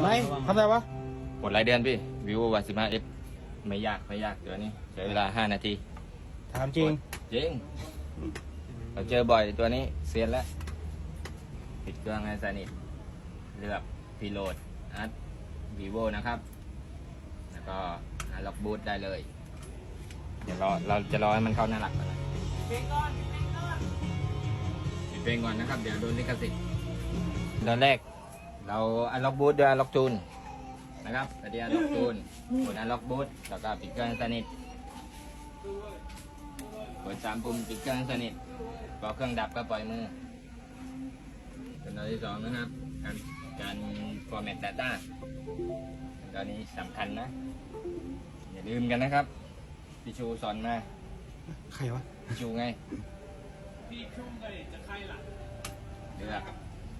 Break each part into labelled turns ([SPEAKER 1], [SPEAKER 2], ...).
[SPEAKER 1] ไหนทำอะไรวะ
[SPEAKER 2] หมดรายเดือนพี่ วิววันสิบห้าเอฟไม่ยากไม่ยากตัวนี้ใช้เวลาห้านาที
[SPEAKER 1] ถามจริง
[SPEAKER 2] จริง เราเจอบ่อยตัวนี้เซียนแล้วปิดเครื่องให้สนิทเลือกพีโลดอัดวีโวนะครับ แล้วก็ล็อกบูทได้เลย เดี๋ยวรอเราจะรอให้มันเข้าหน้าหลักก่อนนะปิดเพลงก่อนนะครับ เดี๋ยวโดนลิขสิทธิ์ตอนแรก เราอันล็อกบูทด้วยอันล็อกจูนนะครับตอนนี้อันล็อกจูนกดอันล็อกบูทแล้วก็ปิดเครื่องให้สนิทกดสามปุ่มปิดเครื่องให้สนิทพอเครื่องดับก็ปล่อยมือขั้นตอนที่สองนะครับการการ format data ขั้นตอนนี้สำคัญนะ อย่าลืมกันนะครับพี่ชูสอนมา
[SPEAKER 1] ใครวะ
[SPEAKER 2] พี่ชูไงเลือก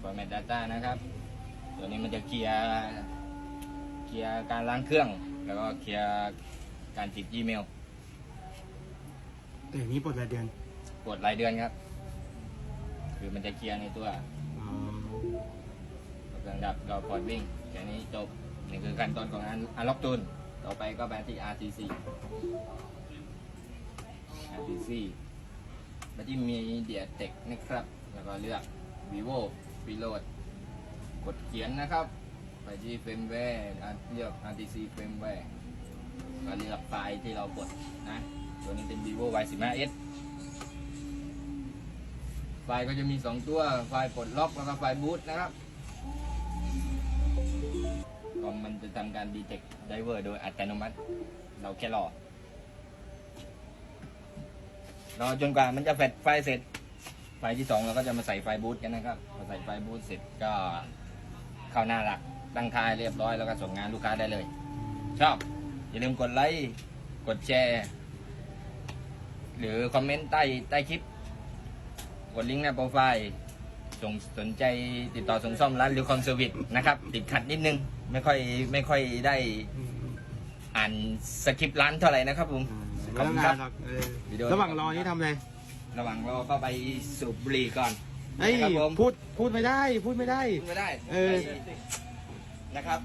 [SPEAKER 2] format data นะครับ ตัวนี้มันจะเคลียร์เคลียร์การล้างเครื่อง แล้วก็เคลียร์การติด Gmail
[SPEAKER 1] แต่อย่างนี้ปลดรายเดือน
[SPEAKER 2] กดรายเดือนครับ คือมันจะเคลียร์ในตัว
[SPEAKER 1] อ๋อ
[SPEAKER 2] เครื่องดับเราปล่อยวิ่งแค่นี้จบนี่คือขั้นตอนของอันอันล็อกตูนต่อไปก็ไปที่ RTC RTC มาที่มีเดียเทคนะครับ แล้วก็เลือก vivo preload ก ดเขียนนะครับ ไปที่ firmware อะเลือก RTC firmware ก็เลือกไฟล์ที่เรากดนะ ตัวนี้เป็น vivo y 1 5 s ไฟล์ก็จะมี 2 ตัวไฟล์ปลดล็อกแล้วก็ไฟล์บูตนะครับก็มันจะทำการ detect driver โดยอัตโนมัติ เราแค่รอรอจนกว่ามันจะแฟดไฟเสร็จ ไฟที่สองเราก็จะมาใส่ไฟบูตกันนะครับ พอใส่ไฟบูตเสร็จก็ เข้าหน้าหลักตั้งค่าให้เรียบร้อยแล้วก็ส่งงานลูกค้าได้เลย ชอบ อย่าลืมกดไลค์กดแชร์ หรือคอมเมนต์ใต้ใต้คลิป กดลิงก์หน้าโปรไฟล์สนสนใจติดต่อส่งซ่อมร้านหรือคอนเซอร์วิสนะครับ ติดขัดนิดนึง ไม่ค่อยไม่ค่อยได้
[SPEAKER 1] อืม
[SPEAKER 2] อ่านสคริปต์ร้านเท่าไหร่นะครับผม
[SPEAKER 1] ไม่ต้องงานหรอกเออ
[SPEAKER 2] วิดีโอ
[SPEAKER 1] ระหว่างรอนี่ทำอะไร
[SPEAKER 2] ระหว่างรอก็ไปสูบบุหรี่ก่อน
[SPEAKER 1] ไอ้
[SPEAKER 2] ครับผม
[SPEAKER 1] พูดพูดไม่ได้ พูดไม่ได้
[SPEAKER 2] พูดไม่ได้
[SPEAKER 1] เออ
[SPEAKER 2] นะครับ